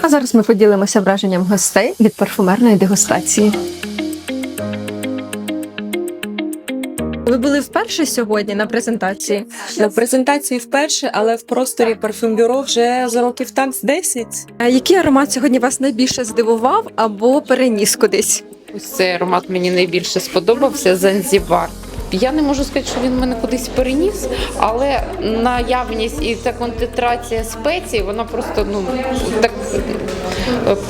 А зараз ми поділимося враженням гостей від парфумерної дегустації. Ви були вперше сьогодні на презентації. На презентації вперше, але в просторі парфюмбюро вже за років так з 10. А який аромат сьогодні вас найбільше здивував або переніс кудись? Ось цей аромат мені найбільше сподобався Занзібар. Я не можу сказати, що він мене кудись переніс, але наявність і та концентрація спецій, вона просто ну так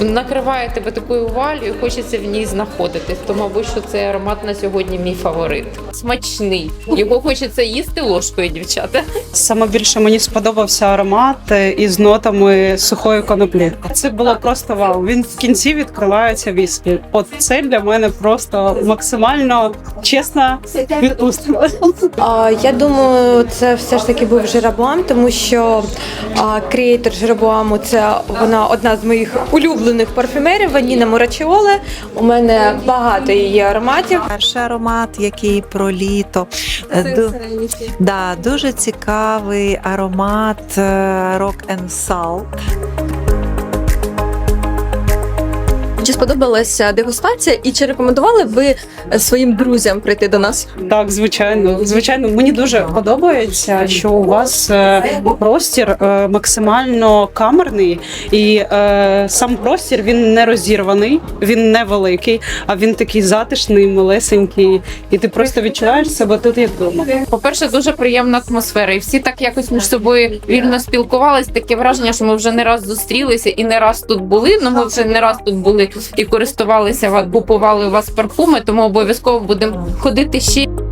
е, накриває тебе такою валію, і хочеться в ній знаходитись. То, мабуть, що цей аромат на сьогодні мій фаворит. Смачний. Його хочеться їсти ложкою, дівчата. Саме більше мені сподобався аромат е, із нотами сухої коноплі. Це було просто вау. Він в кінці відкривається віскі. От це для мене просто максимально чесна відпустка. А, Я думаю, це все ж таки був Жерабуам, тому що креатор Жерабуаму це вона одна з моїх улюблених парфюмерів, Ваніна Мурачіоле. У мене багато її ароматів. Перший аромат, який про літо. Ду- да, дуже цікавий аромат е, Rock and Salt. Чи сподобалася дегустація, і чи рекомендували ви е, своїм друзям прийти до нас? Так, звичайно, звичайно, мені дуже подобається, що у вас е, простір е, максимально камерний, і сам простір він не розірваний, він не великий, а він такий затишний, малесенький, і ти просто відчуваєш себе тут як вдома. По-перше, дуже приємна атмосфера, і всі так якось між собою вільно спілкувалися. Таке враження, що ми вже не раз зустрілися і не раз тут були. Ну ми вже не раз тут були і користувалися, купували у вас парфуми, тому обов'язково будемо ходити ще.